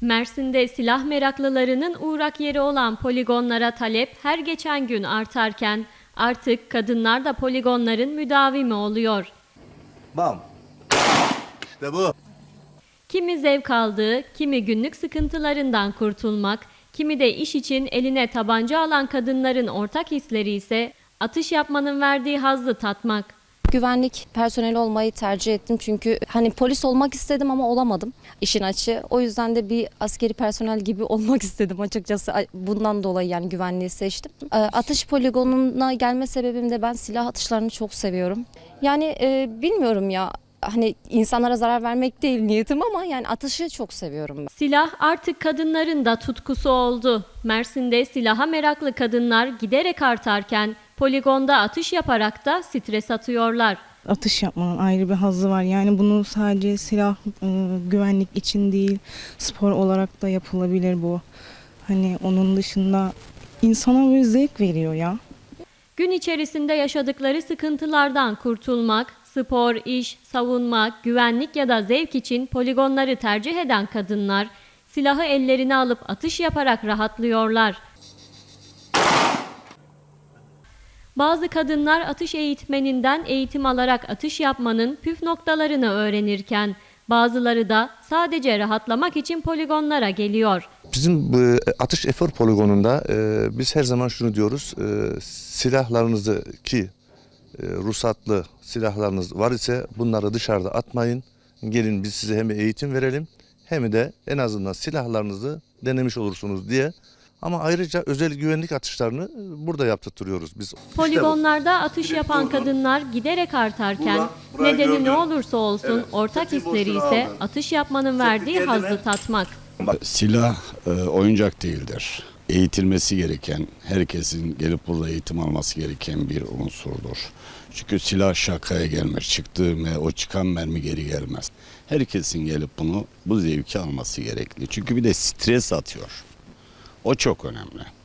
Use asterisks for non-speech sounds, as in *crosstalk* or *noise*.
Mersin'de silah meraklılarının uğrak yeri olan poligonlara talep her geçen gün artarken artık kadınlar da poligonların müdavimi oluyor. Bam. İşte bu. Kimi zevk aldığı, kimi günlük sıkıntılarından kurtulmak, kimi de iş için eline tabanca alan kadınların ortak hisleri ise atış yapmanın verdiği hazzı tatmak. Güvenlik personeli olmayı tercih ettim çünkü hani polis olmak istedim ama olamadım işin açığı. O yüzden de bir askeri personel gibi *laughs* olmak istedim açıkçası. Bundan dolayı yani güvenliği seçtim. Ee, Atış poligonuna gelme sebebim de ben silah atışlarını çok seviyorum. Yani e, bilmiyorum ya hani insanlara zarar vermek değil niyetim ama yani atışı çok seviyorum ben. Silah artık kadınların da tutkusu oldu. Mersin'de silaha meraklı kadınlar giderek artarken poligonda atış yaparak da stres atıyorlar. atış yapmanın ayrı bir hazzı var. Yani bunu sadece silah e, güvenlik için değil, spor olarak da yapılabilir bu. Hani onun dışında insana bir zevk veriyor ya. Gün içerisinde yaşadıkları sıkıntılardan kurtulmak, spor, iş, savunma, güvenlik ya da zevk için poligonları tercih eden kadınlar silahı ellerine alıp atış yaparak rahatlıyorlar. Bazı kadınlar atış eğitmeninden eğitim alarak atış yapmanın püf noktalarını öğrenirken bazıları da sadece rahatlamak için poligonlara geliyor. Bizim bu atış efor poligonunda e, biz her zaman şunu diyoruz. E, silahlarınızı ki e, ruhsatlı silahlarınız var ise bunları dışarıda atmayın. Gelin biz size hem eğitim verelim hem de en azından silahlarınızı denemiş olursunuz diye. Ama ayrıca özel güvenlik atışlarını e, burada yaptırtıyoruz biz. Poligonlarda atış yapan kadınlar giderek artarken Burada, burayı nedeni ne gördün. olursa olsun Evet. ortak Seti hisleri ise aldın. atış yapmanın verdiği kendine- hazzı tatmak. Silah e, oyuncak değildir. Eğitilmesi gereken, herkesin gelip burada eğitim alması gereken bir unsurdur. Çünkü silah şakaya gelmez. Çıktığı me- o çıkan mermi geri gelmez. Herkesin gelip bunu bu zevki alması gerekli. Çünkü bir de stres atıyor. O çok önemli.